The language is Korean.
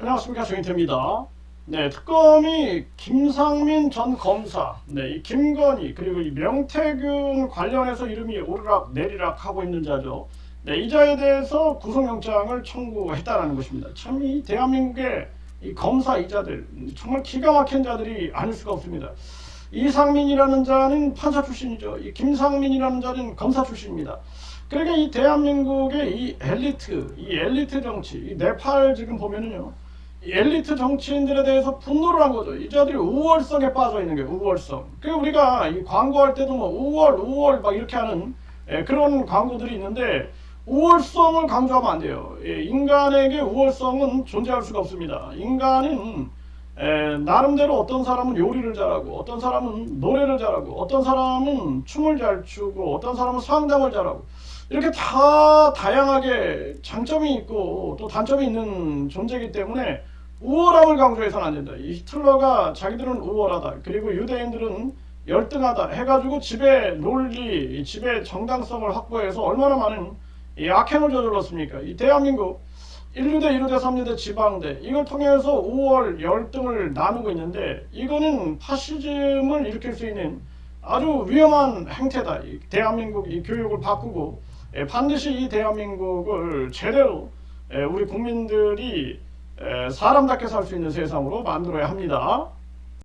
안녕하십니까 정인태입니다. 네, 특검이 김상민 전 검사, 네, 이 김건희 그리고 이 명태균 관련해서 이름이 오르락 내리락 하고 있는 자죠. 네, 이 자에 대해서 구속영장을 청구했다라는 것입니다. 참 이 대한민국의 이 검사 이자들 정말 기가 막힌 자들이 아닐 수가 없습니다. 이상민이라는 자는 판사 출신이죠. 이 김상민이라는 자는 검사 출신입니다. 그러니까 이 대한민국의 이 엘리트, 이 엘리트 정치, 이 네팔 지금 보면은요, 이 엘리트 정치인들에 대해서 분노를 한 거죠. 이 자들이 우월성에 빠져 있는 거예요. 우월성. 그 우리가 이 광고할 때도 뭐 우월, 우월 막 이렇게 하는 예, 그런 광고들이 있는데 우월성을 강조하면 안 돼요. 예, 인간에게 우월성은 존재할 수가 없습니다. 인간은 에, 나름대로 어떤 사람은 요리를 잘하고 어떤 사람은 노래를 잘하고 어떤 사람은 춤을 잘 추고 어떤 사람은 상담을 잘하고 이렇게 다 다양하게 장점이 있고 또 단점이 있는 존재이기 때문에 우월함을 강조해서는 안 된다. 이 히틀러가 자기들은 우월하다. 그리고 유대인들은 열등하다 해가지고 지배 논리, 이 지배 정당성을 확보해서 얼마나 많은 이 악행을 저질렀습니까? 이 대한민국 1루대, 2루대, 3루대, 지방대 이걸 통해서 5월 열등을 나누고 있는데 이거는 파시즘을 일으킬 수 있는 아주 위험한 행태다. 이 대한민국 이 교육을 바꾸고 예, 반드시 이 대한민국을 제대로 예, 우리 국민들이 예, 사람답게 살 수 있는 세상으로 만들어야 합니다.